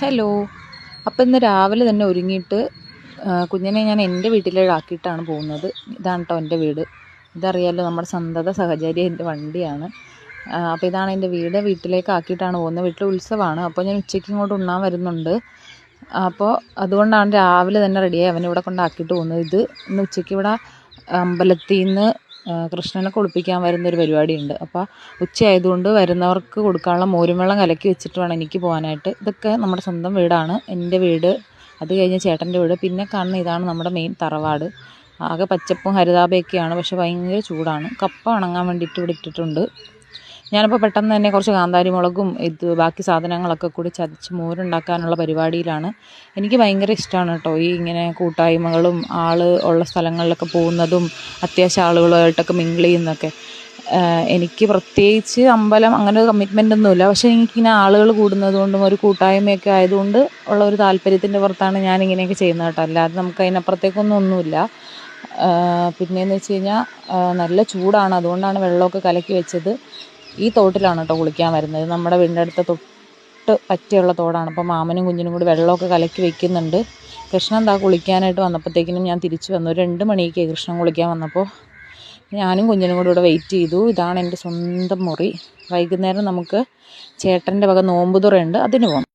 Hello. അപ്പം ഇന്ന് രാവിലെ തന്നെ ഒരുങ്ങിയിട്ട് കുഞ്ഞിനെ ഞാൻ എന്റെ വീട്ടിലേക്കാക്കിയിട്ടാണ് പോകുന്നത്. ഇതാണ് കേട്ടോ എന്റെ വീട്. ഇതറിയാലോ നമ്മുടെ സന്തത സഹചാരി എന്റെ വണ്ടിയാണ്. അപ്പോൾ ഇതാണ് എന്റെ വീട്. വീട്ടിലേക്ക് ആക്കിയിട്ടാണ് പോകുന്നത്. വീട്ടിൽ ഉത്സവമാണ്. അപ്പോൾ ഞാൻ ഉച്ചയ്ക്ക് ഇങ്ങോട്ട് ഉണ്ണാൻ വരുന്നുണ്ട്. അപ്പോൾ അതുകൊണ്ടാണ് രാവിലെ തന്നെ റെഡിയായി അവനെ ഇവിടെ കൊണ്ടാക്കിയിട്ട് പോകുന്നത്. ഇത് ഇന്ന് ഉച്ചയ്ക്ക് ഇവിടെ അമ്പലത്തിൽ നിന്ന് കൃഷ്ണനെ കുളിപ്പിക്കാൻ വരുന്നൊരു പരിപാടിയുണ്ട്. അപ്പോൾ ഉച്ചയായതുകൊണ്ട് വരുന്നവർക്ക് കൊടുക്കാനുള്ള മോരും വെള്ളം കലക്കി വെച്ചിട്ട് വേണം എനിക്ക് പോകാനായിട്ട്. ഇതൊക്കെ നമ്മുടെ സ്വന്തം വീടാണ്. എന്റെ വീട് അത് കഴിഞ്ഞ് ചേട്ടന്റെ വീട്. പിന്നെ കാണുന്ന ഇതാണ് നമ്മുടെ മെയിൻ തറവാട്. ആകെ പച്ചപ്പും ഹരിതാപയൊക്കെയാണ് പക്ഷേ ഭയങ്കര ചൂടാണ്. കപ്പ ഉണങ്ങാൻ വേണ്ടിയിട്ട് ഇവിടെ ഇട്ടിട്ടുണ്ട്. ഞാനിപ്പോൾ പെട്ടെന്ന് തന്നെ കുറച്ച് കാന്താരി മുളകും ഇത് ബാക്കി സാധനങ്ങളൊക്കെ കൂടി ചതച്ച് മോരുണ്ടാക്കാനുള്ള പരിപാടിയിലാണ്. എനിക്ക് ഭയങ്കര ഇഷ്ടമാണ് കേട്ടോ ഈ ഇങ്ങനെ കൂട്ടായ്മകളും ആൾ ഉള്ള സ്ഥലങ്ങളിലൊക്കെ പോകുന്നതും അത്യാവശ്യം ആളുകളുമായിട്ടൊക്കെ മിങ്കിൾ ചെയ്യുന്നതൊക്കെ. എനിക്ക് പ്രത്യേകിച്ച് അമ്പലം അങ്ങനെ ഒരു കമ്മിറ്റ്മെന്റ് ഒന്നുമില്ല. പക്ഷേ എനിക്കിങ്ങനെ ആളുകൾ കൂടുന്നത് കൊണ്ടും ഒരു കൂട്ടായ്മയൊക്കെ ആയതുകൊണ്ട് ഉള്ള ഒരു താല്പര്യത്തിന്റെ പുറത്താണ് ഞാൻ ഇങ്ങനെയൊക്കെ ചെയ്യുന്നത് കേട്ടോ. അല്ലാതെ നമുക്ക് അതിനപ്പുറത്തേക്കൊന്നും ഒന്നുമില്ല. പിന്നെയെന്ന് വെച്ച് കഴിഞ്ഞാൽ നല്ല ചൂടാണ്. അതുകൊണ്ടാണ് വെള്ളമൊക്കെ കലക്കി വെച്ചത്. ഈ തോട്ടിലാണ് കേട്ടോ കുളിക്കാൻ വരുന്നത്. നമ്മുടെ വീടിന്റെ അടുത്ത തൊട്ട് പറ്റിയുള്ള തോടാണ്. അപ്പോൾ മാമനും കുഞ്ഞിനും കൂടി വെള്ളമൊക്കെ കലക്കി വെക്കുന്നുണ്ട്. കൃഷ്ണൻ എന്താ കുളിക്കാനായിട്ട് വന്നപ്പോഴത്തേക്കിനും ഞാൻ തിരിച്ചു വന്നു. രണ്ട് മണിക്ക് കൃഷ്ണൻ കുളിക്കാൻ വന്നപ്പോൾ ഞാനും കുഞ്ഞിനും കൂടി ഇവിടെ വെയിറ്റ് ചെയ്തു. ഇതാണ് എന്റെ സ്വന്തം മുറി. വൈകുന്നേരം നമുക്ക് ചേട്ടന്റെ വക നോമ്പുതുറയുണ്ട്. അതിന് പോകണം